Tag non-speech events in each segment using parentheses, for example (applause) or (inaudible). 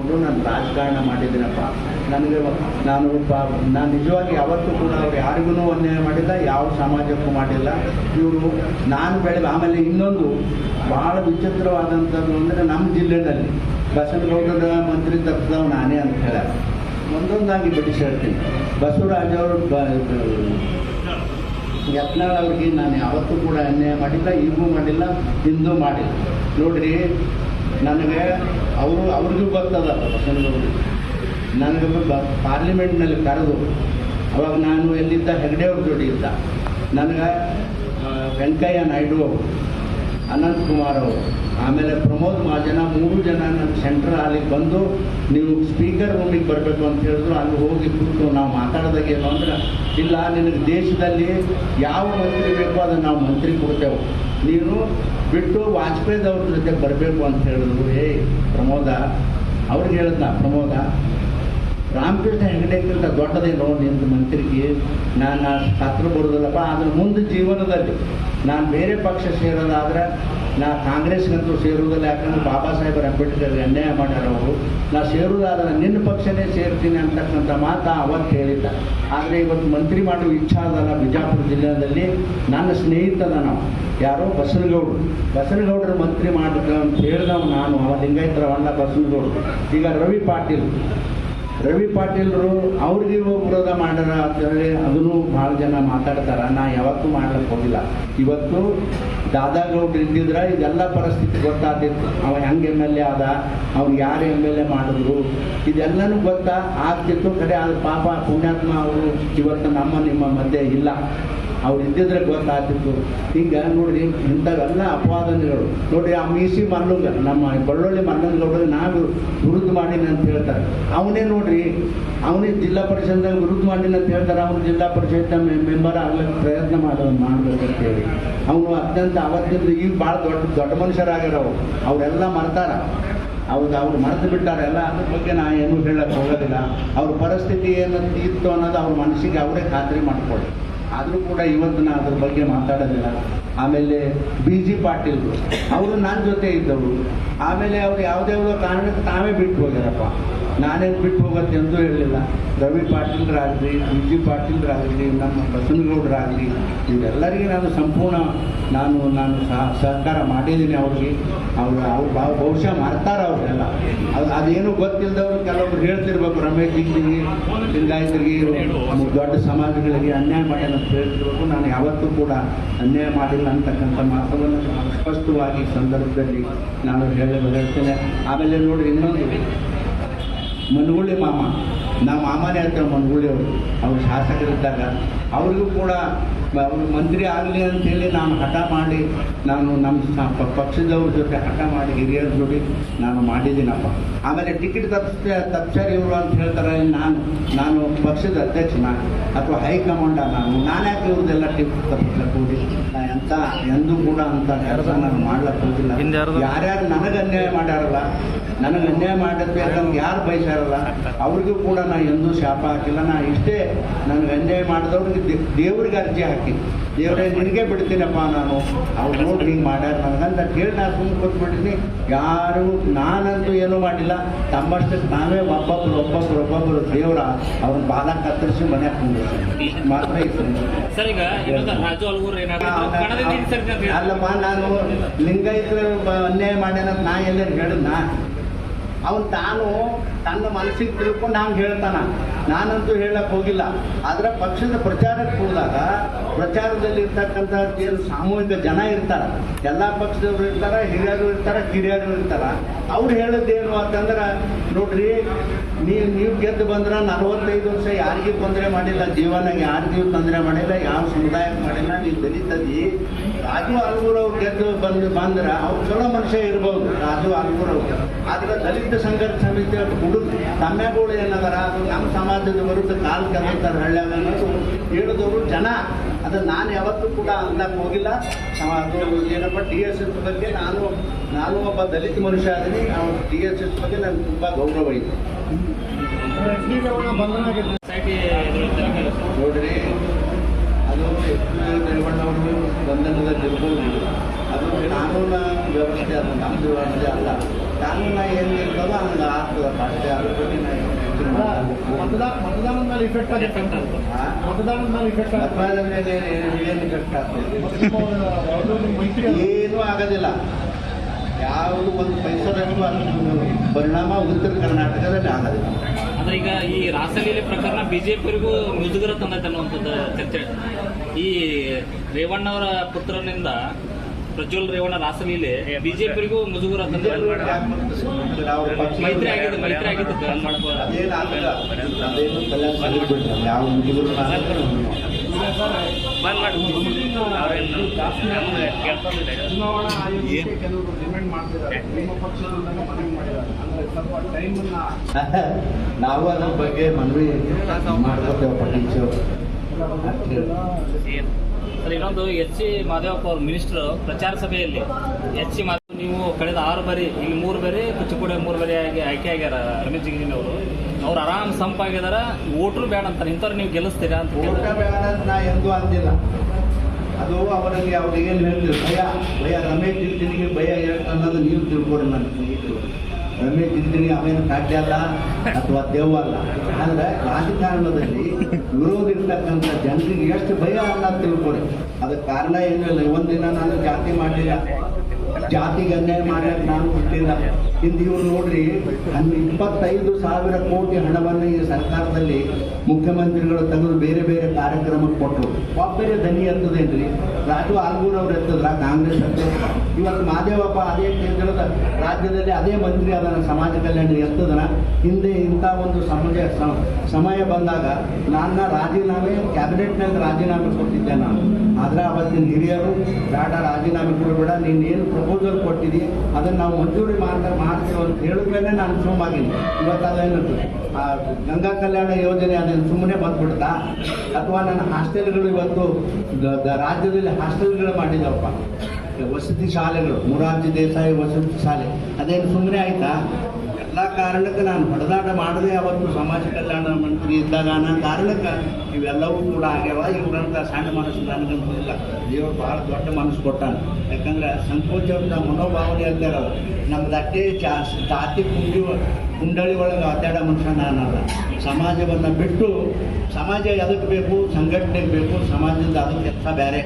ಮಾಡಿಕೊಂಡು ನಾನು ರಾಜಕಾರಣ ಮಾಡಿದ್ದೀನಪ್ಪ. ನನಗೆ ನಾನು ನಾನು ನಿಜವಾಗಿ ಯಾವತ್ತೂ ಕೂಡ ಅವ್ರು ಯಾರಿಗೂ ಅನ್ಯಾಯ ಮಾಡಿಲ್ಲ, ಯಾವ ಸಮಾಜಕ್ಕೂ ಮಾಡಿಲ್ಲ. ಇವರು ನಾನು ಬೆಳೆದ, ಆಮೇಲೆ ಇನ್ನೊಂದು ಭಾಳ ವಿಚಿತ್ರವಾದಂಥದ್ದು ಅಂದರೆ ನಮ್ಮ ಜಿಲ್ಲೆಯಲ್ಲಿ ಬಸವನಗೌಡರ ಮಂತ್ರಿ ತಪ್ಪಿದವ್ ನಾನೇ ಅಂತ ಹೇಳ ಒಂದೊಂದಾಗಿ ಬಿಡಿಸಿ ಹೇಳ್ತೀನಿ. ಬಸವರಾಜ್ ಅವರು ಯತ್ನಾಳ್ ಅವ್ರಿಗೆ ನಾನು ಯಾವತ್ತೂ ಕೂಡ ಅನ್ಯಾಯ ಮಾಡಿಲ್ಲ, ಈಗೂ ಮಾಡಿಲ್ಲ ಇಂದೂ ಮಾಡಿಲ್ಲ. ನೋಡ್ರಿ ನನಗೆ ಅವರು, ಅವ್ರಿಗೂ ಬಸವನಗೌಡರು ನನಗೆ ಪಾರ್ಲಿಮೆಂಟ್ನಲ್ಲಿ ಕರೆದು, ಅವಾಗ ನಾನು ಎಲ್ಲಿದ್ದ ಹೆಗ್ಡೆ ಅವ್ರ ಜೋಡಿ ಇದ್ದ. ನನಗೆ ವೆಂಕಯ್ಯ ನಾಯ್ಡು ಅವರು ಅನಂತ್ ಕುಮಾರ್ ಅವರು. ಆಮೇಲೆ ಪ್ರಮೋದ್ ಮಹಾಜನ ಮೂರು ಜನ ನಮ್ಮ ಸೆಂಟ್ರ್ ಅಲ್ಲಿಗೆ ಬಂದು ನೀವು ಸ್ಪೀಕರ್ ರೂಮಿಗೆ ಬರಬೇಕು ಅಂತ ಹೇಳಿದ್ರು. ಅಲ್ಲಿ ಹೋಗಿ ಕೂತು ನಾವು ಮಾತಾಡೋದಾಗೆ ಏನು ಅಂದ್ರೆ, ಇಲ್ಲ, ನಿನಗೆ ದೇಶದಲ್ಲಿ ಯಾವ ಮಂತ್ರಿ ಬೇಕೋ ಅದನ್ನು ನಾವು ಮಂತ್ರಿ ಕೊಡ್ತೇವೆ. ನೀನು ಬಿಟ್ಟು ವಾಜಪೇಯಿದವ್ರ ಜೊತೆ ಬರಬೇಕು ಅಂತ ಹೇಳಿದ್ರು. ಏಯ್ ಪ್ರಮೋದ, ಅವ್ರಿಗೆ ಹೇಳಿದ್ನ, ಪ್ರಮೋದ? ರಾಮಕೃಷ್ಣ ಹೆಂಗಡೆಕ್ಕಿಂತ ದೊಡ್ಡದೇ ನೋ ನಿಂದು ಮಂತ್ರಿಗೆ. ನಾನು ಹತ್ರ ಬರೋದಿಲ್ಲಪ್ಪ, ಆದ್ರೆ ಮುಂದೆ ಜೀವನದಲ್ಲಿ ನಾನು ಬೇರೆ ಪಕ್ಷ ಸೇರೋದಾದ್ರೆ ನಾ ಕಾಂಗ್ರೆಸ್ಗಂತೂ ಸೇರುವುದಿಲ್ಲ, ಯಾಕಂದ್ರೆ ಬಾಬಾ ಸಾಹೇಬರು ಅಂಬೇಡ್ಕರ್ ಅನ್ಯಾಯ ಮಾಡ್ಯಾರ ಅವರು ನಾ ಸೇರುವುದಾದ್ರೆ ನಿನ್ನ ಪಕ್ಷನೇ ಸೇರ್ತೀನಿ ಅಂತಕ್ಕಂಥ ಮಾತು ಅವತ್ತು ಹೇಳಿದ್ದ. ಆದರೆ ಇವತ್ತು ಮಂತ್ರಿ ಮಾಡುವ ಇಚ್ಛಾ ಅದಲ್ಲ ಬಿಜಾಪುರ ಜಿಲ್ಲೆಯಲ್ಲಿ. ನನ್ನ ಸ್ನೇಹಿತನ ನಾವು, ಯಾರೋ ಬಸನಗೌಡರು. ಬಸನಗೌಡರು ಮಂತ್ರಿ ಮಾಡಿದ್ರು ಅಂತ ಹೇಳಿದವ ನಾನು. ಅವ ಲಿಂಗಾಯತರ ಅಣ್ಣ ಬಸನಗೌಡರು. ಈಗ ರವಿ ಪಾಟೀಲ್. ರವಿ ಪಾಟೀಲ್ರು ಅವ್ರಿಗೆ ವಿರೋಧ ಮಾಡ್ಯಾರ ಅಂತೇಳಿ ಅದನ್ನು ಭಾಳ ಜನ ಮಾತಾಡ್ತಾರ. ನಾ ಯಾವತ್ತೂ ಮಾಡ್ಲಿಕ್ಕೆ ಹೋಗಿಲ್ಲ. ಇವತ್ತು ದಾದಾಗೌಡ್ರು ಇದ್ದಿದ್ರೆ ಇದೆಲ್ಲ ಪರಿಸ್ಥಿತಿ ಗೊತ್ತಾಗ್ತಿತ್ತು. ಅವ ಹೆಂಗೆ ಎಂ ಎಲ್ ಎ ಆದ, ಅವ್ರು ಯಾರು ಎಂ ಎಲ್ ಎ ಮಾಡಿದ್ರು, ಇದೆಲ್ಲನೂ ಗೊತ್ತಾ ಆಗ್ತಿತ್ತು. ಕಡೆ ಆದ್ರೆ ಪಾಪ ಪುಣ್ಯಾತ್ಮ ಅವರು ಇವತ್ತು ನಮ್ಮ ನಿಮ್ಮ ಮಧ್ಯೆ ಇಲ್ಲ. ಅವ್ರು ಇದ್ದಿದ್ರೆ ಗೊತ್ತಾಗ್ತಿತ್ತು. ಹಿಂಗೆ ನೋಡ್ರಿ ಇಂಥವೆಲ್ಲ ಅಪವಾದನೆಗಳು. ನೋಡಿ ಆ ಮೀಸಿ ಮಲ್ಲುಗ, ನಮ್ಮ ಬಳ್ಳೊಳ್ಳಿ ಮಲ್ಲನಗೌಡರಿಗೆ ನಾವು ವಿರುದ್ಧ ಮಾಡೀನಿ ಅಂತ ಹೇಳ್ತಾರೆ. ಅವನೇ ನೋಡ್ರಿ, ಅವನೇ ಜಿಲ್ಲಾ ಪರಿಷತ್ದಾಗ ವಿರುದ್ಧ ಮಾಡೀನಿ ಅಂತ ಹೇಳ್ತಾರೆ. ಅವನು ಜಿಲ್ಲಾ ಪರಿಷತ್ ಮೆಂಬರ್ ಆಗ್ಲಿಕ್ಕೆ ಪ್ರಯತ್ನ ಮಾಡ ಮಾಡ್ಬೇಕಂತ ಹೇಳಿ ಅವನು ಅತ್ಯಂತ ಅವತ್ತಿಂದ ಈಗ ಭಾಳ ದೊಡ್ಡ ದೊಡ್ಡ ಮನುಷ್ಯರಾಗ್ಯಾರ ಅವರು. ಅವರೆಲ್ಲ ಮರ್ತಾರ. ಅವ್ರು ಅವ್ರು ಮರೆತು ಬಿಟ್ಟಾರೆ. ಎಲ್ಲ ಅದ್ರ ಬಗ್ಗೆ ನಾ ಏನೂ ಹೇಳಕ್ಕೆ ಹೋಗೋದಿಲ್ಲ. ಅವ್ರ ಪರಿಸ್ಥಿತಿ ಏನಂತ ಇತ್ತು ಅನ್ನೋದು ಅವ್ರ ಮನಸ್ಸಿಗೆ ಅವರೇ ಖಾತ್ರಿ ಮಾಡ್ಕೊಳ್ಳಿ ಆದರೂ ಕೂಡ ಇವತ್ತು ನಾನು ಅದ್ರ ಬಗ್ಗೆ ಮಾತಾಡೋದಿಲ್ಲ. ಆಮೇಲೆ ಬಿ ಜಿ ಪಾಟೀಲ್ರು ಅವರು ನನ್ನ ಜೊತೆ ಇದ್ದವರು. ಆಮೇಲೆ ಅವ್ರು ಯಾವುದ್ಯಾವುದೋ ಕಾರಣಕ್ಕೆ ತಾವೇ ಬಿಟ್ಟು ಹೋಗ್ಯಾರಪ್ಪ. ನಾನೇನು ಬಿಟ್ಟು ಹೋಗೋದು ಎಂದೂ ಹೇಳಲಿಲ್ಲ. ರವಿ ಪಾಟೀಲ್ರಾಗಲಿ ಬಿ ಜಿ ಪಾಟೀಲ್ರಾಗಲಿ ನಮ್ಮ ಬಸನಗೌಡರಾಗಲಿ ಇವರೆಲ್ಲರಿಗೆ ನಾನು ಸಂಪೂರ್ಣ ನಾನು ನಾನು ಸಹ ಸಹಕಾರ ಮಾಡಿದ್ದೀನಿ ಅವ್ರಿಗೆ. ಅವ್ರು ಅವ್ರು ಬಹುಶಃ ಮಾಡ್ತಾರೆ ಅವ್ರನ್ನೆಲ್ಲ ಅದು, ಅದೇನು ಗೊತ್ತಿಲ್ಲದವ್ರು ಕೆಲವೊಬ್ರು ಹೇಳ್ತಿರ್ಬೇಕು, ರಮೇಶ್ ಜಿಂಗಿಗೆ ಲಿಂಗಾಯತರಿಗೆ ದೊಡ್ಡ ಸಮಾಜಗಳಿಗೆ ಅನ್ಯಾಯ ಮಾಡಿಲ್ಲ ಅಂತ ಹೇಳ್ತಿರ್ಬೇಕು. ನಾನು ಯಾವತ್ತೂ ಕೂಡ ಅನ್ಯಾಯ ಮಾಡಿಲ್ಲ ಅಂತಕ್ಕಂಥ ಮಾತನ್ನು ನಾನು ಸ್ಪಷ್ಟವಾಗಿ ಸಂದರ್ಭದಲ್ಲಿ ನಾನು ಹೇಳಲು ಹೇಳ್ತೇನೆ. ಆಮೇಲೆ ನೋಡಿ ಇನ್ನೊಂದು. ಮನಗುಳ್ಳಿ ಮಾಮ. ನಮ್ಮ ಮಾಮನೇ ಹೇಳ್ತೇವೆ ಮನಗುಳಿ ಅವರು. ಅವ್ರು ಶಾಸಕರಿದ್ದಾಗ. ಅವ್ರಿಗೂ ಕೂಡ ಮಂತ್ರಿ ಆಗಲಿ ಅಂತೇಳಿ ನಾನು ಹಠ ಮಾಡಿ ನಾನು ನಮ್ಮ ಪಕ್ಷದವ್ರ ಜೊತೆ ಹಠ ಮಾಡಿ ಹಿರಿಯರ ಜೋಡಿ ನಾನು ಮಾಡಿದ್ದೀನಪ್ಪ. ಆಮೇಲೆ ಟಿಕೆಟ್ ತಪ್ಪಿಸ ತಪ್ಸಾರ ಇವರು ಅಂತ ಹೇಳ್ತಾರೆ ನಾನು ನಾನು ಪಕ್ಷದ ಅಧ್ಯಕ್ಷ ನಾನು ಅಥವಾ ಹೈಕಮಾಂಡ ನಾನು. ನಾನು ಯಾಕೆ ಇವ್ರದ್ದೆಲ್ಲ ಟಿಕೆಟ್ ತಪ್ಪಿಸ್ಲಕ್ಕೆ ಹೋಗಿ ಎಂತ ಎಂದೂ ಕೂಡ ಅಂತ ಕೆಲಸ ನಾನು ಮಾಡ್ಲಕ್ಕೆ ಹೋಗಿಲ್ಲ ಯಾರ್ಯಾರು ನನಗೆ ಅನ್ಯಾಯ ಮಾಡ್ಯಾರಲ್ಲ ನನಗೆ ಅನ್ಯಾಯ ಮಾಡಿದ್ವಿ ನಮ್ಗೆ ಯಾರು ಬಯಸಾರಲ್ಲ ಅವ್ರಿಗೂ ಕೂಡ ನಾನು ಎಂದೂ ಶಾಪ ಹಾಕಿಲ್ಲ. ನಾ ಇಷ್ಟೇ ನನಗೆ ಅನ್ಯಾಯ ಮಾಡಿದವ್ರಿಗೆ ದೇವ್ರಿಗೆ ಅರ್ಜಿ ಹಾಕಿ ದೇವರೇ ನಿನಗೆ ಬಿಡ್ತೀನಪ್ಪ ನಾನು. ಅವ್ರು ನೋಡಿ ಹಿಂಗೆ ಮಾಡ್ಯಾರ ನನಗಂತ ಕೇಳಿ ನಾನು ಸುಮ್ಮನೆ ಕೊಟ್ಬಿಟ್ಟಿನಿ ಯಾರು ನಾನಂತೂ ಏನೂ ಮಾಡಿಲ್ಲ. ತಮ್ಮಷ್ಟಕ್ಕೆ ನಾವೇ ಒಬ್ಬೊಬ್ರು ಒಬ್ಬೊಬ್ರು ಒಬ್ಬೊಬ್ರು ದೇವರ ಅವ್ರನ್ನ ಬಾಲ ಕತ್ತರಿಸಿ ಮನೆ ಹಾಕೊಂಡು ಮಾತ್ರ ಅಲ್ಲಮ್ಮ ಅಲ್ಲಪ್ಪ ನಾನು ಲಿಂಗಾಯತರು ಬ- ಅನ್ಯಾಯ ಮಾಡ್ಯಾನಂತ ನಾ ಎಲ್ಲರೂ ಹೇಳಿದ್ನ? ಅವನು ತಾನು ತನ್ನ ಮನಸ್ಸಿಗೆ ತಿಳ್ಕೊಂಡು ಹಂಗೆ ಹೇಳ್ತಾನ. ನಾನಂತೂ ಹೇಳಕ್ಕೆ ಹೋಗಿಲ್ಲ. ಆದ್ರೆ ಪಕ್ಷದ ಪ್ರಚಾರಕ್ಕೆ ಹೋದಾಗ ಪ್ರಚಾರದಲ್ಲಿ ಇರ್ತಕ್ಕಂಥ ಏನು ಸಾಮೂಹಿಕ ಜನ ಇರ್ತಾರೆ. ಎಲ್ಲ ಪಕ್ಷದವರು ಇರ್ತಾರೆ, ಹಿರಿಯರು ಇರ್ತಾರೆ, ಕಿರಿಯರು ಇರ್ತಾರೆ. ಅವ್ರು ಹೇಳೋದೇನು ಅಂತಂದ್ರೆ, ನೋಡ್ರಿ ನೀವು ನೀವು ಗೆದ್ದು ಬಂದ್ರೆ ನಲವತ್ತೈದು ವರ್ಷ ಯಾರಿಗೂ ತೊಂದರೆ ಮಾಡಿಲ್ಲ, ಜೀವನ ಯಾರಿಗೂ ತೊಂದರೆ ಮಾಡಿಲ್ಲ, ಯಾವ ಸಮುದಾಯಕ್ಕೆ ಮಾಡಿಲ್ಲ, ನೀವು ದಲಿತದಿ ರಾಜು ಅಲ್ಗೂರ್ ಅವ್ರು ಗೆದ್ದು ಬಂದು ಬಂದ್ರೆ ಅವ್ರು ಚಲೋ ಮನುಷ್ಯ ಇರ್ಬೋದು. ರಾಜು ಅಲ್ಗೂರ್ ಅವರು ಆದ್ರೆ ದಲಿತ ಸಂಘರ್ಷ ಸಮಿತಿ ಹುಡುಗ ತಮ್ಮೆಗಳು ಏನದಾರ? ಅದು ನಮ್ಮ ಸಮಾಜದ ವಿರುದ್ಧ ಕಾಲು ಕರೀತಾರೆ ಹಳ್ಳ್ಯಾಗ ಅನ್ನೋದು ಹೇಳಿದವರು ಜನ. ಅದು ನಾನು ಯಾವತ್ತೂ ಕೂಡ ಅಂದಾಗ ಹೋಗಿಲ್ಲ. ಏನಪ್ಪ ಡಿ ಎಸ್ ಎಸ್ ಬಗ್ಗೆ ನಾನು ನಾನು ಒಬ್ಬ ದಲಿತ ಮನುಷ್ಯ ಅದೀನಿ. ಡಿ ಎಸ್ ಎಸ್ ಬಗ್ಗೆ ನನಗೆ ತುಂಬ ಗೌರವ ಇದೆ. ನೋಡ್ರಿ ಅದು ರೇವಣ್ಣವರು ಬಂಧನದಲ್ಲಿ ಇರ್ಬೋದು ಅದು ಕಾನೂನ ವ್ಯವಸ್ಥೆ ಅದು ನಮ್ಮದು ವ್ಯವಸ್ಥೆ ಅಲ್ಲ ಕಾನೂನ ಏನು ಹಂಗೆ ಆಗ್ತದಪ್ಪ ಅಷ್ಟೇ ಇಫೆಕ್ಟ್ ಆಗ್ತದೆ. ಮೇಲೆ ಆಗ್ತದೆ? ಏನೂ ಆಗೋದಿಲ್ಲ ಯಾವುದು ಒಂದು ಪೈಸದಷ್ಟು ಅಷ್ಟು ಪರಿಣಾಮ ಉತ್ತರ ಕರ್ನಾಟಕದಲ್ಲಿ ಆಗೋದಿಲ್ಲ ಅಂದ್ರೆ ಈಗ ಈ ರಾಸಲೀಲೆ ಪ್ರಕರಣ ಬಿಜೆಪಿಗೂ ಮುಜುಗರ ತಂದೈತೆ ಅನ್ನುವಂಥದ್ದು ಚರ್ಚೆ ಈ ರೇವಣ್ಣವರ ಪುತ್ರನಿಂದ ಪ್ರಜ್ವಲ್ ರೇವಣ್ಣ ರಾಸಲೀಲೆ ಬಿಜೆಪಿಗೂ ಮುಜುಗುರ ಮೈತ್ರಿ ಆಗಿದೆ ಮೈತ್ರಿ ಆಗಿದ್ದು ಬಂದ್ ಮಾಡಿ. (laughs) ನಾವು ಅದ್ರ ಬಗ್ಗೆ ಮನವಿ ಮಾಡ್ಕೊತೇವಪ್ಪ ಟೀಚರ್ ಸರ್, ಇನ್ನೊಂದು ಎಚ್ ಸಿ ಮಾದೇವಪ್ಪ ಅವರು ಮಿನಿಸ್ಟರ್ ಪ್ರಚಾರ ಸಭೆಯಲ್ಲಿ. ಎಚ್ ಸಿ ಮಾದೇವ್, ನೀವು ಕಳೆದ ಆರು ಬಾರಿ ಇಲ್ಲಿ ಮೂರು ಬಾರಿ ಕುಚಿಪುಡಿ ಮೂರು ಬಾರಿ ಆಗಿ ಆಯ್ಕೆ ಆಗ್ಯಾರ ರಮೇಶ್ ಜಿಗಿನ್ ಅವರು. ಅವ್ರು ಆರಾಮ್ ಸಂಪಾಗಿದಾರ ಓಟ್ರು ಬೇಡ ಅಂತಾರೆ. ಇಂಥವ್ರು ನೀವು ಗೆಲ್ಲಿಸ್ತೀರಾ ಅಂತ ಬೇಡ ಅಂತ ನಾ ಎಂದೂ ಅಂದಿಲ್ಲ. ಅದು ಅವರಿಗೆ ಅವ್ರಿಗೆ ಹೇಳ್ತೀವಿ ಭಯ ಭಯ. ರಮೇಶ್ ಜಿಲ್ತಿನಿಗೆ ಭಯ ಅನ್ನೋದು ನೀವು ತಿಳ್ಕೊಡಿ ನನ್ನ ಸ್ನೇಹಿತರು. ರಮೇಶ್ ಜಿಲ್ತಿನಿ ಅವೇನು ಸಾಧ್ಯ ಅಲ್ಲ ಅಥವಾ ದೇವ ಅಲ್ಲ. ಅಂದ್ರೆ ರಾಜಕಾರಣದಲ್ಲಿ ವಿರೋಧ ಇರ್ತಕ್ಕಂಥ ಜನರಿಗೆ ಎಷ್ಟು ಭಯ ಅನ್ನೋದು ತಿಳ್ಕೊಡಿ ಅದಕ್ಕೆ ಕಾರಣ ಏನೂ ಇಲ್ಲ. ಒಂದಿನ ನಾನು ಜಾತಿ ಮಾಡಲಿಲ್ಲ. ಜಾತಿಗೆ ಅನ್ಯಾಯ ಮಾಡಕ್ಕೆ ನಾನು ಬಿಟ್ಟಿಲ್ಲ ಇಂದು ಇವ್ರು ನೋಡ್ರಿ ಅಲ್ಲಿ ಇಪ್ಪತ್ತೈದು ಸಾವಿರ ಕೋಟಿ ಹಣವನ್ನು ಈ ಸರ್ಕಾರದಲ್ಲಿ ಮುಖ್ಯಮಂತ್ರಿಗಳು ತೆಗೆದು ಬೇರೆ ಬೇರೆ ಕಾರ್ಯಕ್ರಮಕ್ಕೆ ಕೊಟ್ಟರು. ಒಬ್ಬರೇ ದನಿ ಎತ್ತದೇನ್ರಿ? ರಾಜು ಆಲ್ಗೂರ್ ಅವ್ರು ಎತ್ತದ್ರ? ಕಾಂಗ್ರೆಸ್ ಅಂತ ಇವತ್ತು ಮಾದೇವಪ್ಪ ಅದೇ ಕೇಂದ್ರದ ರಾಜ್ಯದಲ್ಲಿ ಅದೇ ಮಂತ್ರಿ ಅದನ್ನು ಸಮಾಜ ಕಲ್ಯಾಣ ಎತ್ತದನ ಹಿಂದೆ ಇಂಥ ಒಂದು ಸಮಯ ಸಮಯ ಬಂದಾಗ ನನ್ನ ರಾಜೀನಾಮೆ ಕ್ಯಾಬಿನೆಟ್ನಲ್ಲಿ ರಾಜೀನಾಮೆ ಕೊಟ್ಟಿದ್ದೆ ನಾನು. ಆದ್ರೆ ಅವತ್ತಿನ ಹಿರಿಯರು ಬೇಡ ರಾಜೀನಾಮೆ ಕೊಡಬೇಡ, ನೀನು ಏನು ಪ್ರಪೋಸಲ್ ಕೊಟ್ಟಿದ್ದಿ ಅದನ್ನು ನಾವು ಮಂಜೂರಿ ಮಾಡ್ತಾ ಮಾಡ್ತೀವಿ ಅಂತ ಹೇಳಿದ್ಮೇಲೆ ನಾನು ಸುಮ್ಮಾಗಿನಿ ಇವತ್ತು ಅದೇನು ಆ ಗಂಗಾ ಕಲ್ಯಾಣ ಯೋಜನೆ ಅದನ್ನು ಸುಮ್ಮನೆ ಬಂದ್ಬಿಡ್ತಾ ಅಥವಾ ನನ್ನ ಹಾಸ್ಟೆಲ್ಗಳು ಇವತ್ತು ರಾಜ್ಯದಲ್ಲಿ ಹಾಸ್ಟೆಲ್ಗಳು ಮಾಡಿದವಪ್ಪ. ವಸತಿ ಶಾಲೆಗಳು, ಮುರಾರ್ಜಿ ದೇಸಾಯಿ ವಸತಿ ಶಾಲೆ, ಅದೇನು ಸುಮ್ಮನೆ ಆಯ್ತಾ? ಎಲ್ಲ ಕಾರಣಕ್ಕೆ ನಾನು ಹೊಡೆದಾಟ ಮಾಡದೆ ಅವತ್ತು ಸಮಾಜ ಕಲ್ಯಾಣ ಮಂತ್ರಿ ಇದ್ದಾಗ ಅನ್ನೋ ಕಾರಣಕ್ಕೆ ಇವೆಲ್ಲವೂ ಕೂಡ ಆಗ್ಯಾವ. ಇವರಂತ ಸಣ್ಣ ಮನಸ್ಸು ನನಗಂತಿಲ್ಲ ದೇವರು ಬಹಳ ದೊಡ್ಡ ಮನಸ್ಸು ಕೊಟ್ಟಾನ. ಯಾಕಂದ್ರೆ ಸಂಕೋಚವಂತ ಮನೋಭಾವನೆ ಅಂತಾರ ನಮ್ದು ಅಟ್ಟೆ ಚಾ, ಜಾತಿ ಕುಂಡಿ ಕುಂಡಳಿ ಒಳಗೆ ಅತ್ಯಾಡ ಮನುಷ್ಯ ನಾನಲ್ಲ. ಸಮಾಜವನ್ನು ಬಿಟ್ಟು, ಸಮಾಜ ಎದಕ್ಕೆ ಬೇಕು, ಸಂಘಟನೆಗೆ ಬೇಕು ಸಮಾಜದಿಂದ ಅದಕ್ಕೆ ಕೆಲಸ ಬೇರೆ.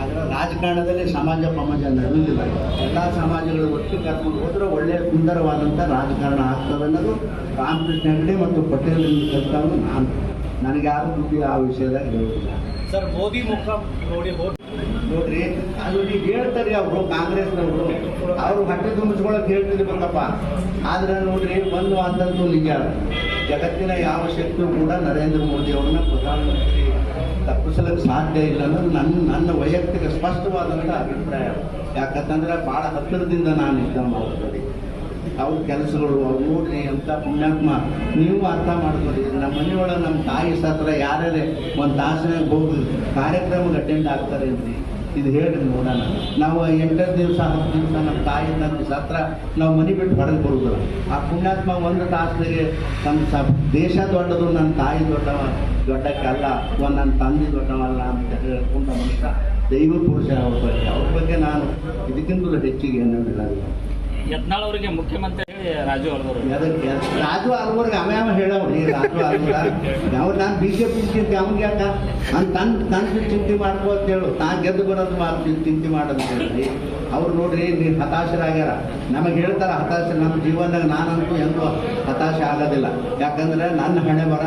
ಆದರೆ ರಾಜಕಾರಣದಲ್ಲಿ ಸಮಾಜ ಪಮಾಜ ನಡೆಯುವುದಿಲ್ಲ. ಎಲ್ಲ ಸಮಾಜಗಳು ಒಟ್ಟು ಕರ್ಕೊಂಡು ಹೋದ್ರೆ ಒಳ್ಳೆಯ ಸುಂದರವಾದಂಥ ರಾಜಕಾರಣ ಆಗ್ತದೆ ಅನ್ನೋದು ರಾಮಕೃಷ್ಣ ಹೆಗಡೆ ಮತ್ತು ಪಟೇಲ್ ಕಲ್ತವನು ನಾನು. ನನಗೆ ಯಾರು ಬುದ್ಧಿ ಆ ವಿಷಯದಾಗ ಹೇಳುವುದಿಲ್ಲ. ಸರ್ ಮೋದಿ ಮುಖ ನೋಡಿ ನೋಡ್ರಿ ಅದು ಈಗ ಹೇಳ್ತಾರೆ ಅವರು ಕಾಂಗ್ರೆಸ್ನವರು. ಅವರು ಹೊಟ್ಟೆ ಹೇಳ್ತಿದ್ರು ಹೇಳ್ತಿರ್ಬೇಕಪ್ಪ ಆದ್ರೆ ನೋಡ್ರಿ, ಒಂದು ಅಂತಂದು ನಿಜ ಜಗತ್ತಿನ ಯಾವ ಶಕ್ತಿಯೂ ಕೂಡ ನರೇಂದ್ರ ಮೋದಿ ಅವ್ರನ್ನ ಪ್ರಧಾನಮಂತ್ರಿ ತಪ್ಪಿಸಲಿಕ್ಕೆ ಸಾಧ್ಯ ಇಲ್ಲ ಅನ್ನೋದು ನನ್ನ ನನ್ನ ವೈಯಕ್ತಿಕ ಸ್ಪಷ್ಟವಾದಂಥ ಅಭಿಪ್ರಾಯ. ಯಾಕಂತಂದ್ರೆ ಭಾಳ ಹತ್ತಿರದಿಂದ ನಾನು ಇದ್ದ ಮಾಡ್ತೀನಿ ಅವ್ರ ಕೆಲಸಗಳು ಅವ್ರು ನೋಡ್ರಿ ಅಂತ ಪುಣ್ಯಾತ್ಮ. ನೀವು ಅರ್ಥ ಮಾಡ್ಕೊಳ್ಳಿ. ನಮ್ಮ ಮನೆಯೊಳಗೆ ನಮ್ಮ ತಾಯಿ ಸತ್ರ ಯಾರ್ಯಾರೇ ಒಂದು ತಾಸಿನಾಗ ಹೋಗಿ ಕಾರ್ಯಕ್ರಮಕ್ಕೆ ಅಟೆಂಡ್ ಆಗ್ತಾರೆ ಅಂದ್ರಿ. ಇದು ಹೇಳಿ ನೋಡೋಣ ನಾವು ಎಂಟು ದಿವಸ, ಹತ್ತು ದಿವಸ ನಮ್ಮ ತಾಯಿ ತಂದೆ ಸತ್ರ ನಾವು ಮನೆ ಬಿಟ್ಟು ಹೊರಗೆ ಬರುವುದಿಲ್ಲ. ಆ ಪುಣ್ಯಾತ್ಮ ಒಂದು ತಾಸಿಗೆ ನಮ್ಮ ಸ, ದೇಶ ದೊಡ್ಡದು, ನನ್ನ ತಾಯಿ ದೊಡ್ಡವ, ದೊಡ್ಡಕ್ಕಲ್ಲ, ಒಂದು ನನ್ನ ತಂದೆ ದೊಡ್ಡವಲ್ಲ ಅಂತ ಹೇಳ್ಕೊಂಡ ಮನುಷ್ಯ ದೈವ ಪುರುಷ ಅವ್ರ ಬಗ್ಗೆ. ಅವ್ರ ಬಗ್ಗೆ ನಾನು ಇದಕ್ಕಿಂತಲೂ ಹೆಚ್ಚಿಗೆ ಏನು ಹೇಳಲ್ಲ. ಯತ್ನಾಳ್ ಅವರಿಗೆ ಮುಖ್ಯಮಂತ್ರಿ ರಾಜು ಅವ್ರದವರು. ಅದಕ್ಕೆ, ರಾಜು ಅಲ್ವರ್ಗೆ ಅವ ಯಾವ ಹೇಳವ್ರಿ ರಾಜು ಅಲ್ವರ ಯಾವ ನಾನು ಬಿ ಜೆ ಪಿ ಚಿಂತೆ ಅವ್ನಿಗೆ ಯಾಕ ನಾನು ತನ್ನ ತನ್ನ ಚಿಂತೆ ಮಾಡ್ಕೋ ಅಂತ ಹೇಳು. ತಾ ಗೆದ್ದು ಬರೋದು ಮಾತು ಚಿಂತೆ ಮಾಡೋದು ಹೇಳಿ. ಅವ್ರು ನೋಡ್ರಿ ನೀವು ಹತಾಶರಾಗ್ಯಾರ. ನಮಗೆ ಹೇಳ್ತಾರ ಹತಾಶ ನಮ್ಮ ಜೀವನದಾಗ ನಾನಂತೂ ಎಂದೂ ಹತಾಶ ಆಗೋದಿಲ್ಲ. ಯಾಕಂದ್ರೆ ನನ್ನ ಹಣೆ ಬರ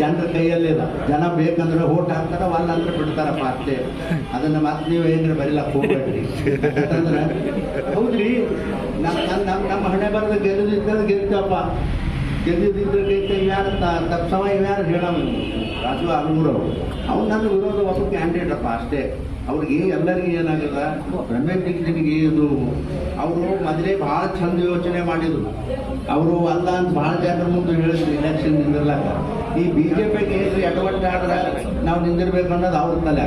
ಜನರ ಕೈಯಲ್ಲಿಲ್ಲ ಜನ ಬೇಕಂದ್ರೆ ಓಟ್ ಹಾಕ್ತಾರ ಒಲ್ಲ ಅಂದ್ರೆ ಬಿಡ್ತಾರಪ್ಪ ಅಷ್ಟೇ. ಅದನ್ನ ಮತ್ತೆ ನೀವು ಏನ್ರ ಬರಿಲ್ಲ ಹೋಗ್ಬೇಡ್ರಿ ಯಾಕಂದ್ರೆ ನಮ್ಮ ನಮ್ಮ ಹಣೆ ಬರದ ಗೆಲ್ಲದಿದ್ದರೆ ಗೆಲ್ತೇವಪ್ಪ. ಗೆದ್ದಿದ್ದರೆ ಗೆಲ್ತೇವೆ ಯಾರು? ತಪ್ಪ ಸಮಯ ಯಾರು ಹೇಳವ ರಾಜು ಅಲ್ಗೂರು ಅವ್ನು ನನ್ನ ವಿರೋಧ ಒಬ್ಬ ಕ್ಯಾಂಡಿಡೇಟ್ ಅಪ್ಪ ಅಷ್ಟೇ. ಅವ್ರಿಗೆ ಎಲ್ಲರಿಗೂ ಏನಾಗಿಲ್ಲ? ರಮೇಶ್ ಡಿಗ್ರಿಗೆ ಇದು ಅವರು ಮೊದಲೇ ಭಾಳ ಚಂದ ಯೋಚನೆ ಮಾಡಿದ್ರು. ಅವರು ಅಲ್ಲ ಅಂತ ಭಾಳ ಜನರ ಮುಂದೆ ಹೇಳಿದ್ರು ಇಲೆಕ್ಷನ್ ನಿಂದಿರ್ಲಾಕ. ಈ ಬಿ ಜೆ ಪಿಗೆ ಏನು ಎಡವಟ್ಟು ಆದ್ರೆ ನಾವು ನಿಂದಿರ್ಬೇಕು ಅನ್ನೋದು ಅವ್ರ ತಲೆ.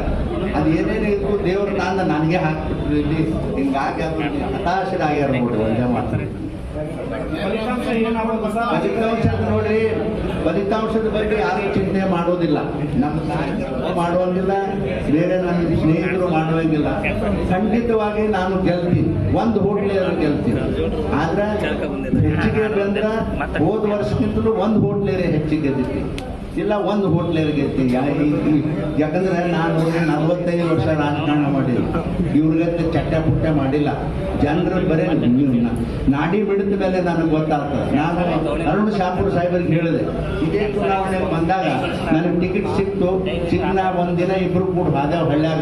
ಅದು ಏನೇನು ಇದ್ರು ದೇವ್ರ ತಾಂದ ನನಗೆ ಹಾಕ್ಬಿಟ್ರು ಇಲ್ಲಿ. ಹಿಂಗಾಗಿ ಅವ್ರು ಹತಾಶರಾಗ್ಯಾರ ನೋಡ್ರಿ ಒಂದೇ ಮಾತು. ಫಲಿತಾಂಶ ನೋಡ್ರಿ? ಫಲಿತಾಂಶದ ಬಗ್ಗೆ ಯಾರು ಚಿಂತೆ ಮಾಡೋದಿಲ್ಲ. ನಮ್ಮ ಮಾಡುವಂಗಿಲ್ಲ, ಬೇರೆ ನನ್ನ ಸ್ನೇಹಿತರು ಮಾಡುವಂಗಿಲ್ಲ. ಖಂಡಿತವಾಗಿ ನಾನು ಗೆಲ್ತೀನಿ. ಒಂದು ಹೋಟ್ಲೆ ಗೆಲ್ತೀನಿ. ಆದ್ರೆ ಹೆಚ್ಚಿಗೆ ಬಂದ್ರ ಹೋದ ವರ್ಷಕ್ಕಿಂತಲೂ ಒಂದು ಹೋಟ್ಲೇರೆ ಹೆಚ್ಚಿಗೆ ಗೆದ್ದಿತ್ತು ಇಲ್ಲ, ಒಂದು ಹೋಟ್ಲ್ ಇರ್ಗೈತಿ ಯಾಕಂದ್ರೆ ನಾನು ನಲವತ್ತೈದು ವರ್ಷ ರಾಜಕಾರಣ ಮಾಡಿಲ್ಲ. ಇವ್ರಿಗಂತ ಚಟ್ಟ ಪುಟ್ಟ ಮಾಡಿಲ್ಲ. ಜನರು ಬರೇ ನಾಡಿ ಬಿಡಿದ ಮೇಲೆ ನನಗೆ ಗೊತ್ತಾಗ್ತದೆ. ನಾನು ಅರುಣ್ ಶಾಪುರ್ ಸಾಹೇಬರಿಗೆ ಹೇಳಿದೆ, ಇದೇ ಚುನಾವಣೆ ಬಂದಾಗ ನನಗೆ ಟಿಕೆಟ್ ಸಿಕ್ತು. ಸಿಕ್ಕ ಒಂದಿನ ಇಬ್ರು ಕೂಡ ಹಾದೇವ್ ಹಳ್ಳ್ಯಾಗ.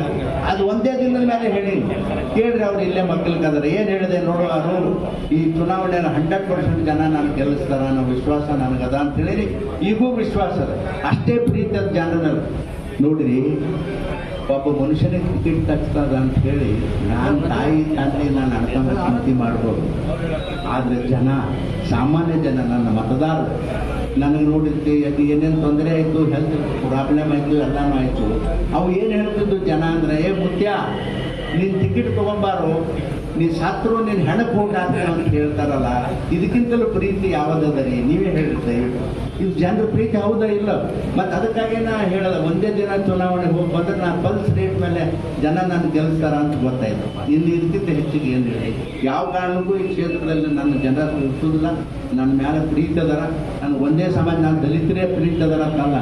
ಅದು ಒಂದೇ ದಿನದ ಮೇಲೆ ಹೇಳಿ ಕೇಳ್ರಿ ಅವ್ರು ಇಲ್ಲೇ ಮಕ್ಕಳಿಗಾದ್ರೆ ಏನು ಹೇಳಿದೆ ನೋಡು ಅರುಣ್ ಈ ಚುನಾವಣೆಯನ್ನು ಹಂಡ್ರೆಡ್ ಪರ್ಸೆಂಟ್ ಜನ ನಾನು ಗೆಲ್ಲಿಸ್ತಾರ ಅನ್ನೋ ವಿಶ್ವಾಸ ನನಗದ ಅಂತ ಹೇಳಿ ಈಗೂ ವಿಶ್ವಾಸ ಅದ. ಅಷ್ಟೇ ಪ್ರೀತಿ ಅದ ಜನರ ಮೇಲೆ ನೋಡ್ರಿ, ಒಬ್ಬ ಮನುಷ್ಯನಿಗೆ ಟಿಕೆಟ್ ತಗ್ಸ್ತದ ಅಂತ ಹೇಳಿ, ನಾನು ತಾಯಿ ತಂದೆ ನಾನು ಅನ್ಕೊಂಡ ಚಿಂತೆ ಮಾಡ್ಬೋದು. ಆದರೆ ಜನ, ಸಾಮಾನ್ಯ ಜನ, ನನ್ನ ಮತದಾರರು, ನನಗೆ ನೋಡಿದ್ದೆ ಅದು ಏನೇನು ತೊಂದರೆ ಆಯಿತು ಹೆಲ್ತ್ ಪ್ರಾಬ್ಲಮ್ ಆಯಿತು, ಎಲ್ಲನೂ ಆಯಿತು. ಅವು ಏನು ಹೇಳ್ತಿದ್ದು ಜನ ಅಂದರೆ, ಏ ಮುತ್ಯ, ನೀನು ಟಿಕೆಟ್ ತೊಗೊಂಬಾರು ನೀ ಶತ್ರು, ನೀನು ಹೆಣಕ್ಕೆ ಅಂತ ಹೇಳ್ತಾರಲ್ಲ, ಇದಕ್ಕಿಂತಲೂ ಪ್ರೀತಿ ಯಾವುದದ ರೀ ನೀವೇ ಹೇಳಿ. ದಯವಿಟ್ಟು ಇದು ಜನರ ಪ್ರೀತಿ ಹೌದಾ ಇಲ್ಲ? ಮತ್ತು ಅದಕ್ಕಾಗಿ ನಾ ಹೇಳಲ್ಲ, ಒಂದೇ ದಿನ ಚುನಾವಣೆ ಹೋಗಿ ಬಂದ್ರೆ ನಾ ಪಲ್ಸ್ ರೇಟ್ ಮೇಲೆ ಜನ ನಾನು ಗೆಲ್ಲಿಸ್ತಾರ ಅಂತ ಗೊತ್ತಾಯ್ತು. ಇನ್ನು ಇದಕ್ಕಿಂತ ಹೆಚ್ಚಿಗೆ ಏನು ಹೇಳಿ? ಯಾವ ಕಾರಣಕ್ಕೂ ಈ ಕ್ಷೇತ್ರದಲ್ಲಿ ನನ್ನ ಜನ ಇರ್ತದಿಲ್ಲ ನನ್ನ ಮೇಲೆ ಪ್ರೀತಿ ಅದರ. ನನಗೆ ಒಂದೇ ಸಮಾಜ, ನಾನು ದಲಿತರೇ ಪ್ರಿಂಟ್ ಅದರ ಕಾಲ.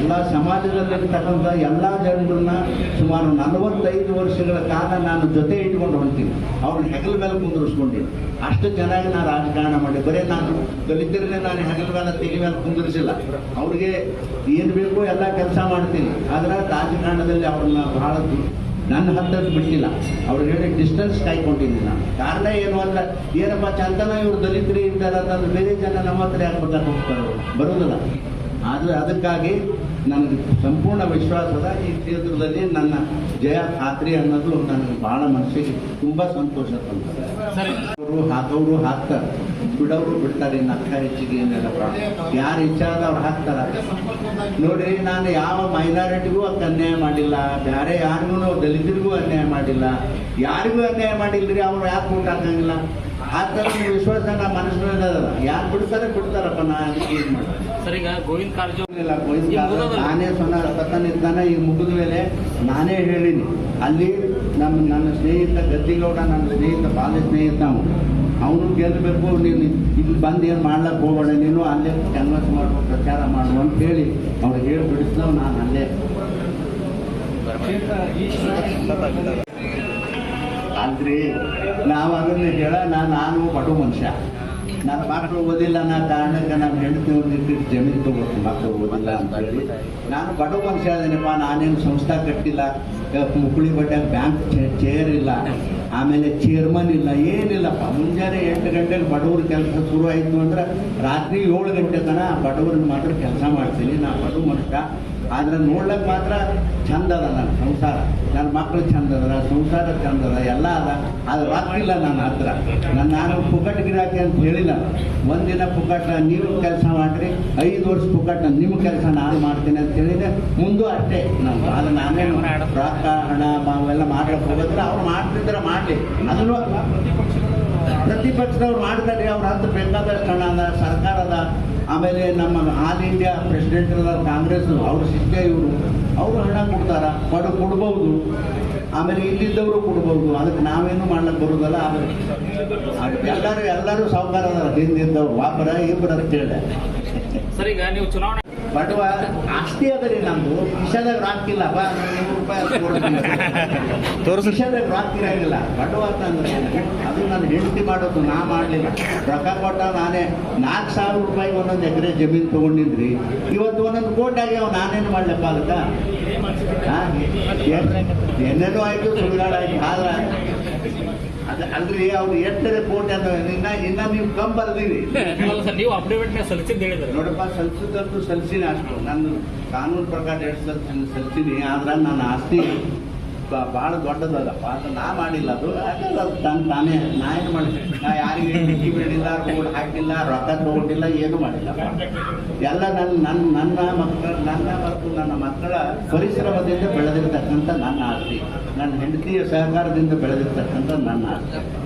ಎಲ್ಲ ಸಮಾಜದಲ್ಲಿರ್ತಕ್ಕಂಥ ಎಲ್ಲ ಜನಗಳನ್ನ ಸುಮಾರು ನಲವತ್ತೈದು ವರ್ಷಗಳ ಕಾಲ ನಾನು ಜೊತೆ ಇಟ್ಕೊಂಡು ಹೊಂತೀನಿ ಅವ್ರನ್ನ ಹೆಗಲ ಮೇಲೆ ಕುಂದಿರಿಸ್ಕೊಂಡಿನಿ ಅಷ್ಟು ಚೆನ್ನಾಗಿ ನಾನು ರಾಜಕಾರಣ ಮಾಡಿ ಬರೀ ನಾನು ದಲಿತರನ್ನೇ ನಾನು ಹೆಗಲ ಮೇಲೆ ತೆಗಿ ಮೇಲೆ ಕುಂದಿರಿಸಿಲ್ಲ. ಅವ್ರಿಗೆ ಏನು ಬೇಕೋ ಎಲ್ಲ ಕೆಲಸ ಮಾಡ್ತೀನಿ. ಆದ್ರೆ ರಾಜಕಾರಣದಲ್ಲಿ ಅವ್ರನ್ನ ಬಹಳ ನನ್ನ ಹತ್ತಿರಕ್ಕೆ ಬಿಟ್ಟಿಲ್ಲ ಅವ್ರು ಹೇಳಿ ಡಿಸ್ಟೆನ್ಸ್ ಕಾಯ್ಕೊಂಡಿದ್ದೀನಿ ನಾನು. ಕಾರಣ ಏನು ಅಂತ ಏನಪ್ಪ ಚಂದನ ಇವರು ದಲಿತರು ಇದ್ದಾರೆ ಅಂತಂದ್ರೆ ಬೇರೆ ಜನ ನಮ್ಮ ಹತ್ರ ಯಾಕೆ ಹೋಗ್ತಾರೆ ಬರೋದಿಲ್ಲ. ಆದರೆ ಅದಕ್ಕಾಗಿ ನನಗೆ ಸಂಪೂರ್ಣ ವಿಶ್ವಾಸದ ಈ ಕ್ಷೇತ್ರದಲ್ಲಿ ನನ್ನ ಜಯ ಖಾತ್ರಿ ಅನ್ನೋದು ನನಗೆ ಭಾಳ ಮನಸ್ಸಿಗೆ ತುಂಬ ಸಂತೋಷ ತಂತದೆ ಅವರು ಹಾಕೋರು ಹಾಕ್ತಾರೆ ಬಿಡೋರು ಬಿಡ್ತಾರೆ ಇನ್ನು ಅಕ್ಕ ಹೆಚ್ಚಿಗೆ ಏನಿಲ್ಲಪ್ಪ ಯಾರು ಇಚ್ಛಾದ ಅವ್ರು ಹಾಕ್ತಾರ. ನೋಡ್ರಿ ನಾನು ಯಾವ ಮೈನಾರಿಟಿಗೂ ಅದಕ್ಕೆ ಅನ್ಯಾಯ ಮಾಡಿಲ್ಲ. ಬೇರೆ ಯಾರಿಗೂ ದಲಿತರಿಗೂ ಅನ್ಯಾಯ ಮಾಡಿಲ್ಲ. ಯಾರಿಗೂ ಅನ್ಯಾಯ ಮಾಡಿಲ್ಲರಿ ಅವ್ರು ಯಾಕೆ ಊಟ ಹಾಕಂಗಿಲ್ಲ? ಆ ಥರ ವಿಶ್ವಾಸ ನಮ್ಮ ಮನಸ್ಸಿನಲ್ಲಿ ಅದಲ್ಲ ಯಾರು ಬಿಡ್ತಾರೆ ಬಿಡ್ತಾರಪ್ಪ ನಾ ಅದಕ್ಕೆ ಏನು ಮಾಡ್ತಾರೆ ಸರ್ ಈಗ ಗೋವಿಂದ ಕಾರಜೋಳ ವಯಸ್ಸಾದ ನಾನೇ ಸೊನ್ನ ಸತ್ತನಿದ್ದಾನೆ ಈಗ ಮುಗಿದ ಮೇಲೆ ನಾನೇ ಹೇಳಿನಿ. ಅಲ್ಲಿ ನಮ್ಮ, ನನ್ನ ಸ್ನೇಹಿತ ಗದ್ದಿಗೌಡ, ನನ್ನ ಸ್ನೇಹಿತ ಬಾಲ್ಯ ಸ್ನೇಹಿತ ಅವನು. ಅವನು ಗೆಲ್ಲಬೇಕು ನೀನು ಇಲ್ಲಿ ಬಂದು ಏನು ಮಾಡ್ಲಕ್ಕೆ ಹೋಗೋಣ ನೀನು ಅಲ್ಲೇ ಕ್ಯಾನ್ವಾಸ್ ಮಾಡು ಪ್ರಚಾರ ಮಾಡು ಅಂತ ಹೇಳಿ ಅವ್ರಿಗೆ ಹೇಳಿ ಬಿಡಿಸ್ದವ್ ನಾನು ಅಲ್ಲೇ. ಅಲ್ರಿ ನಾವು ಅದನ್ನ ಹೇಳ, ನಾನು ಬಡ ಮನುಷ್ಯ. ನನ್ನ ಮಕ್ಕಳು ಓದಿಲ್ಲ, ನಾ ಕಾರಣಕ್ಕೆ ನನ್ನ ಹೆಂಡತಿ ಇಟ್ಟಿಟ್ಟು ಜಮೀನು ತಗೋಬೇಕು ಮಕ್ಕಳು ಓದಿಲ್ಲ ಅಂತ ಹೇಳಿ. ನಾನು ಬಡ ಮನುಷ್ಯ ಅದೇನಪ್ಪ ನಾನೇನು ಸಂಸ್ಥೆ ಕಟ್ಟಿಲ್ಲ ಮುಕುಳಿ ಬಟ್ಟೆ ಬ್ಯಾಂಕ್ ಚೇರ್ ಇಲ್ಲ, ಆಮೇಲೆ ಚೇರ್ಮನ್ ಇಲ್ಲ, ಏನಿಲ್ಲಪ್ಪ. ಮುಂಜಾನೆ ಎಂಟು ಗಂಟೆಗೆ ಬಡವ್ರ ಕೆಲಸ ಶುರು ಆಯಿತು ಅಂದ್ರೆ ರಾತ್ರಿ ಏಳು ಗಂಟೆ ತನಕ ಬಡವ್ರಿಗೆ ಮಾತ್ರ ಕೆಲಸ ಮಾಡ್ತೀನಿ. ನಾ ಬಡವ ಮನುಷ್ಯ. ಆದ್ರೆ ನೋಡ್ಲಕ್ಕೆ ಮಾತ್ರ ಚಂದ ಅದ ನನ್ನ ಸಂಸಾರ. ನನ್ನ ಮಕ್ಕಳು ಚಂದ ಅದ ಸಂಸಾರ ಚಂದ ಅದ, ಎಲ್ಲ ಅದ. ಅದು ರೊಕ್ಕ ಇಲ್ಲ ನನ್ನ ಹತ್ರ. ನನ್ನ ನಾನು ಪುಕಟ್ ಗಿರಾಕಿ ಅಂತ ಹೇಳಿಲ್ಲ. ಒಂದಿನ ಪುಕ್ಕಟ್ ನೀವು ಕೆಲಸ ಮಾಡ್ರಿ, ಐದು ವರ್ಷ ಪುಕ್ಕಟ್ ನಿಮ್ಮ ಕೆಲಸ ನಾನು ಮಾಡ್ತೀನಿ ಅಂತ ಹೇಳಿದೆ. ಮುಂದೂ ಅಷ್ಟೇ ನಾನು ಅದು ನಾನೇನು ರೊಕ್ಕ ಹಣ ಅವೆಲ್ಲ ಮಾಡ್ಲಿಕ್ಕೆ ಹೋಗಿದ್ರೆ ಅವ್ರು ಮಾಡ್ತಿದ್ರೆ ಮಾಡಲಿ. ಅದನ್ನು ಪ್ರತಿಪಕ್ಷದವ್ರು ಮಾಡ್ತಾರೆ ಅವ್ರ ಹತ್ತು ಬೇಕಾದಷ್ಟು ಹಣ ಅದ ಸರ್ಕಾರ ಅದ ಆಮೇಲೆ ನಮ್ಮ ಆಲ್ ಇಂಡಿಯಾ ಪ್ರೆಸಿಡೆಂಟ್ ಕಾಂಗ್ರೆಸ್, ಅವ್ರು ಶಿಷ್ಯ ಇವರು. ಅವರು ಹಣ ಕೊಡ್ತಾರ ಬಡವ್ರು ಕೊಡ್ಬೋದು. ಆಮೇಲೆ ಇಲ್ಲಿದ್ದವರು ಕೊಡ್ಬೋದು. ಅದಕ್ಕೆ ನಾವೇನು ಮಾಡ್ಲಿಕ್ಕೆ ಬರೋದಲ್ಲ ಎಲ್ಲರೂ ಎಲ್ಲರೂ ಸಾವುಕಾರ ಹಿಂದಿದ್ದವ್ರು ಒಬ್ಬರ, ಇಬ್ಬರ ಹೇಳಿದೆ ಸರ್, ಈಗ ನೀವು ಚುನಾವಣೆ ಬಡವ ಆಸ್ತಿ ಅದರಿ ರೀ ನಮ್ದು. ವಿಷದಾಗ ರಾಕಿಲ್ಲ ಬಾ ನಾನು ನೂರು ರೂಪಾಯಿ ಅದು ಕೊಡ್ತೀನಿ. ಕಿಶದಾಗ ರಾಕ್ ಇರಂಗಿಲ್ಲ ಬಡವ ಅಂತಂದ್ರೆ ಅದು ನನ್ನ ಹೆಂಡತಿ ಮಾಡೋದು ನಾ ಮಾಡಲಿಲ್ಲ. ರೊಕ್ಕ ಕೊಟ್ಟ ನಾನೇ ನಾಲ್ಕು ಸಾವಿರ ರೂಪಾಯಿ ಒಂದೊಂದು ಎಕರೆ ಜಮೀನು ತೊಗೊಂಡಿದ್ರಿ. ಇವತ್ತು ಒಂದೊಂದು ಕೋಟಿ ಆಗ್ಯಾವ ನಾನೇನು ಮಾಡ್ಲಪ್ಪ ಆಗುತ್ತಾ? ಏನೇನೋ ಆಯಿತು ಆಯ್ತು. ಆದ್ರೆ ಅಲ್ರಿ ಅವ್ರು ಎಷ್ಟೇ ಕೋಟಿ ಅಂತ ಇನ್ನ ಇನ್ನ ನೀವು ಕಮ್ ಬರ್ದೀರಿ ನೀವು ಅಫಿಡವಿಟ್ ಸಲ್ಲಿಸಿದ್ದು ಹೇಳಿದ್ರೆ ನೋಡಪ್ಪ ಸಲ್ಸಿದಂತೂ ಸಲ್ಸಿನಿ ಅಷ್ಟು. ನಾನು ಕಾನೂನು ಪ್ರಕಾರ ಎಷ್ಟು ಸಲ್ಸಿನಿ ಸಲ್ಸಿನಿ ಆದ್ರೆ ನನ್ನ ಆಸ್ತಿ ಭಾಳ ದೊಡ್ಡದಲ್ಲಪ್ಪ. ಅದು ನಾ ಮಾಡಿಲ್ಲ ಅದು. ಅದು ತಾನು ತಾನೇ ನಾ ಏನು ಮಾಡಿ ನಾ ಯಾರಿಗೆ ಟಿಕ್ಕಿ ಬಿಡಿಲ್ಲ ರೋಡ್ ಹಾಕಿಲ್ಲ, ರೊಕ್ಕ ತೊಗೊಂಡಿಲ್ಲ, ಏನು ಮಾಡಿಲ್ಲಪ್ಪ ಎಲ್ಲ ನನ್ನ ನನ್ನ ನನ್ನ ಮಕ್ಕಳ ನನ್ನ ಮತ್ತು ನನ್ನ ಮಕ್ಕಳ ಪರಿಶ್ರಮದಿಂದ ಬೆಳೆದಿರ್ತಕ್ಕಂಥ ನನ್ನ ಆಸ್ತಿ. ನನ್ನ ಹೆಂಡತಿಯ ಸಹಕಾರದಿಂದ ಬೆಳೆದಿರ್ತಕ್ಕಂಥ ನನ್ನ ಆಸ್ತಿ.